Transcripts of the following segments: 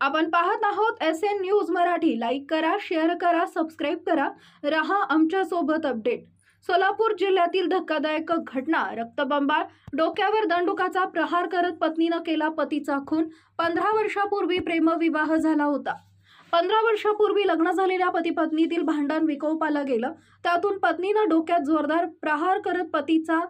आपण पाहत आहोत S N news Marathi. Like करा शेअर करा सबस्क्राईब करा. रहा आमच्यासोबत अपडेट सोलापूर जिल्ह्यातील धक्कादायक घटना. रक्तबंबाळ डोक्यावर दंडुकाचा प्रहार करत पत्नीनं केला पतीचा खून. पंधरा वर्षापूर्वी प्रेमविवाह झाला होता. पंधरा वर्षापूर्वी लग्न झालेल्या पती पत्नीतील भांडण विकोपाला गेलं. त्यातून पत्नीनं डोक्यात जोरदार प्रहार करत पतीचा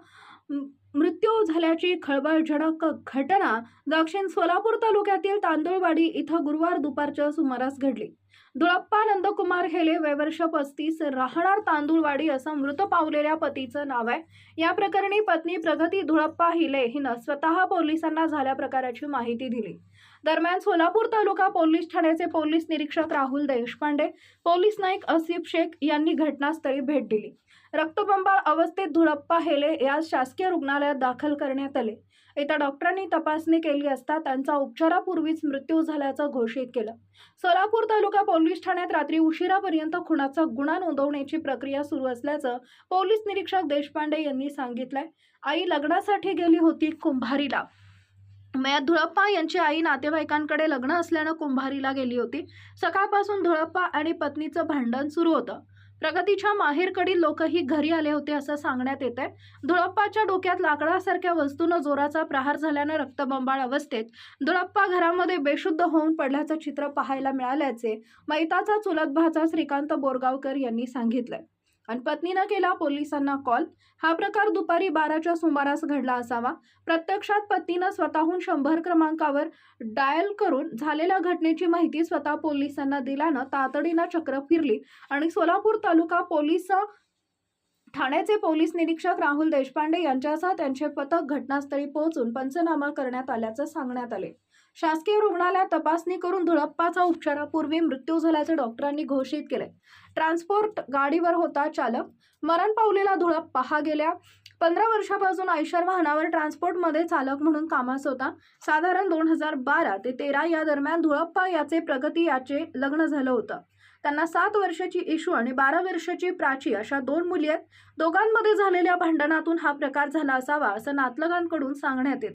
मृत्यू झाल्याची खळबळजनक घटना दक्षिण सोलापूर तालुक्यातील तांदूळवाडी इथं गुरुवार दुपारच्या सुमारास घडली. दुळप्पा नंदकुमार हेले वयवर्ष पस्तीस राहणार तांदूळवाडी असं मृत पावलेल्या पतीचं नाव आहे. या प्रकरणी पत्नी प्रगती धुळप्पा हिले हिनं स्वतः पोलिसांना झाल्या प्रकाराची माहिती दिली. दरम्यान सोलापूर तालुका पोलीस ठाण्याचे पोलीस निरीक्षक राहुल देशपांडे पोलीस नाईक असिफ शेख यांनी घटनास्थळी भेट दिली. रक्तबंबाळ अवस्थेत धुळप्पा हेले या शासकीय रुग्णालयात दाखल करण्यात आले. येत्या डॉक्टरांनी तपासणी केली असता त्यांचा उपचारापूर्वीच मृत्यू झाल्याचं घोषित केलं. सोलापूर तालुका पोलीस ठाण्यात रात्री उशिरापर्यंत खुनाचा गुन्हा नोंदवण्याची प्रक्रिया सुरू असल्याचं पोलीस निरीक्षक देशपांडे यांनी सांगितलंय. आई लग्नासाठी गेली होती कुंभारीला. मया धुळप्पा यांची आई नातेवाईकांकडे लग्न असल्यानं कुंभारीला गेली होती. सकाळपासून धुळप्पा आणि पत्नीचं भांडण सुरू होतं. प्रगतीच्या माहेरकडील लोकही घरी आले होते असं सांगण्यात येत आहे धुळप्पाच्या डोक्यात लाकडासारख्या वस्तूनं जोराचा प्रहार झाल्यानं रक्तबंबाळ अवस्थेत धुळप्पा घरामध्ये बेशुद्ध होऊन पडल्याचं चित्र पाहायला मिळाल्याचे मैताचा चुलत भाचा श्रीकांत बोरगावकर यांनी सांगितलंय. आणि पत्नीनं केला पोलिसांना कॉल. हा प्रकार दुपारी बाराच्या सुमारास घडला असावा. प्रत्यक्षात पत्नीनं स्वतःहून शंभर क्रमांकावर डायल करून झालेल्या घटनेची माहिती स्वतः पोलिसांना दिल्यानं तातडीनं चक्र फिरली आणि सोलापूर तालुका पोलीस ठाण्याचे पोलीस निरीक्षक राहुल देशपांडे यांच्यासह त्यांचे पथक घटनास्थळी पोहोचून पंचनामा करण्यात आल्याचं सांगण्यात आले. शासकीय रुग्णालयात तपासणी करून धुळप्पाचा उपचारापूर्वी मृत्यू झाल्याचे डॉक्टरांनी घोषित केले. ट्रान्सपोर्ट गाडीवर होता चालक. मरण पावलेला धुळप्पा हा गेल्या पंधरा वर्षापासून आयशर वाहनावर ट्रान्सपोर्टमध्ये चालक म्हणून कामास होता. साधारण दोन हजार बारा ते तेरा या दरम्यान धुळप्पा याचे प्रगती याचे लग्न झालं होतं. त्यांना सात वर्षाची इशू आणि बारा वर्षाची प्राची अशा दोन मुली आहेत. दोघांमध्ये झालेल्या भांडणातून हा प्रकार झाला असावा असं नातलगांकडून सांगण्यात येत